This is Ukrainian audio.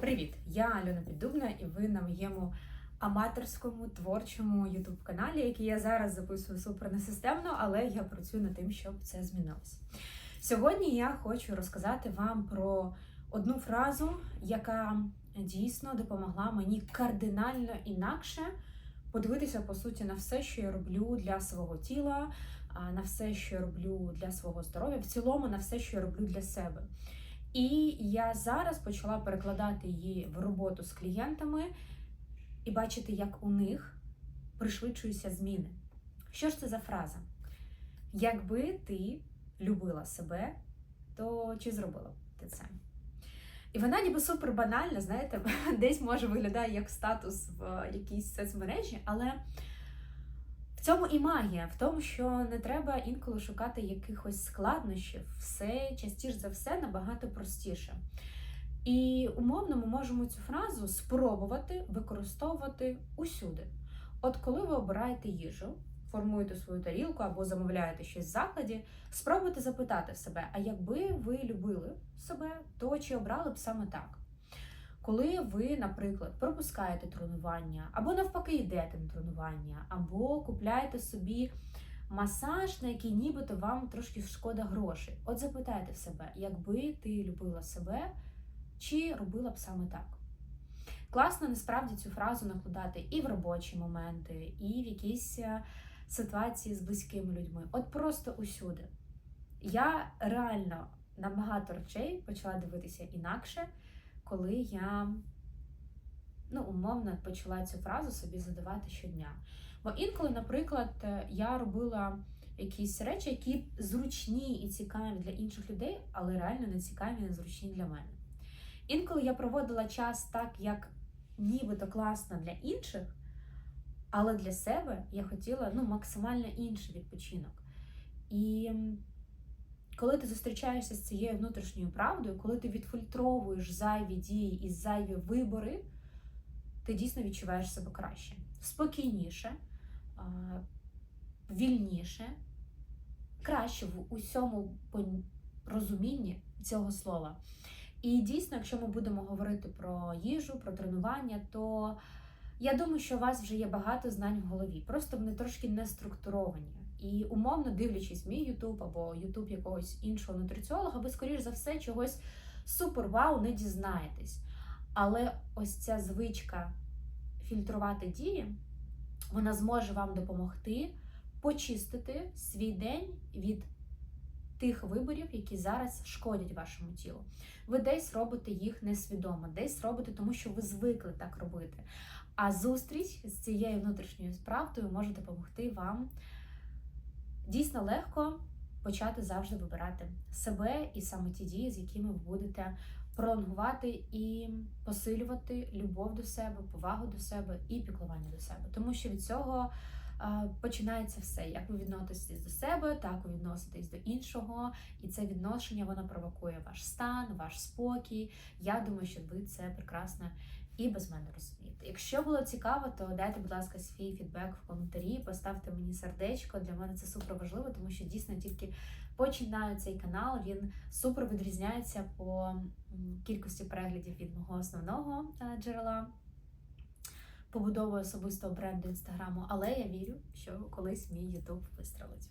Привіт! Я Альона Піддубна, і ви на моєму аматорському творчому ютуб каналі, який я зараз записую супер несистемно, але я працюю над тим, щоб це змінилося. Сьогодні я хочу розказати вам про одну фразу, яка дійсно допомогла мені кардинально інакше подивитися по суті на все, що я роблю для свого тіла, на все, що я роблю для свого здоров'я, в цілому на все, що я роблю для себе. І я зараз почала перекладати її в роботу з клієнтами і бачити, як у них пришвидшуються зміни. Що ж це за фраза? Якби ти любила себе, то чи зробила б ти це? І вона ніби супер банальна, знаєте, десь може виглядає як статус в якійсь соцмережі, але цьому і магія, в тому, що не треба інколи шукати якихось складнощів, все частіше за все набагато простіше. І умовно ми можемо цю фразу спробувати використовувати усюди. От коли ви обираєте їжу, формуєте свою тарілку або замовляєте щось в закладі, спробуйте запитати себе, а якби ви любили себе, то чи обрали б саме так? Коли ви, наприклад, пропускаєте тренування, або навпаки йдете на тренування, або купляєте собі масаж, на який нібито вам трошки шкода грошей. От запитайте себе, якби ти любила себе, чи робила б саме так? Класно насправді цю фразу накладати і в робочі моменти, і в якісь е, ситуації з близькими людьми. От просто усюди. Я реально на багато речей почала дивитися інакше коли я ну, умовно почала цю фразу собі задавати щодня. Бо інколи, наприклад, я робила якісь речі, які зручні і цікаві для інших людей, але реально не цікаві і не зручні для мене. Інколи я проводила час так, як нібито класно для інших, але для себе я хотіла ну, максимально інший відпочинок. І коли ти зустрічаєшся з цією внутрішньою правдою, коли ти відфільтровуєш зайві дії і зайві вибори, ти дійсно відчуваєш себе краще, спокійніше, вільніше, краще в усьому розумінні цього слова. І дійсно, якщо ми будемо говорити про їжу, про тренування, то я думаю, що у вас вже є багато знань в голові, просто вони трошки не структуровані. І умовно дивлячись мій Ютуб або Ютуб якогось іншого нутриціолога, ви, скоріш за все, чогось супер-вау не дізнаєтесь. Але ось ця звичка фільтрувати дії, вона зможе вам допомогти почистити свій день від тих виборів, які зараз шкодять вашому тілу. Ви десь робите їх несвідомо, десь робите, тому що ви звикли так робити. А зустріч з цією внутрішньою справдою може допомогти вам дійсно легко почати завжди вибирати себе і саме ті дії, з якими ви будете пролонгувати і посилювати любов до себе, повагу до себе і піклування до себе. Тому що від цього починається все. Як ви відноситесь до себе, так ви відноситесь до іншого, і це відношення воно провокує ваш стан, ваш спокій. Я думаю, що ви це прекрасно і без мене розумієте. Якщо було цікаво, то дайте, будь ласка, свій фідбек в коментарі, поставте мені сердечко. Для мене це супер важливо, тому що дійсно тільки починаю цей канал. Він супер відрізняється по кількості переглядів від мого основного е, джерела. Побудовою особистого бренду інстаграму, але я вірю, що колись мій Ютуб вистрелить.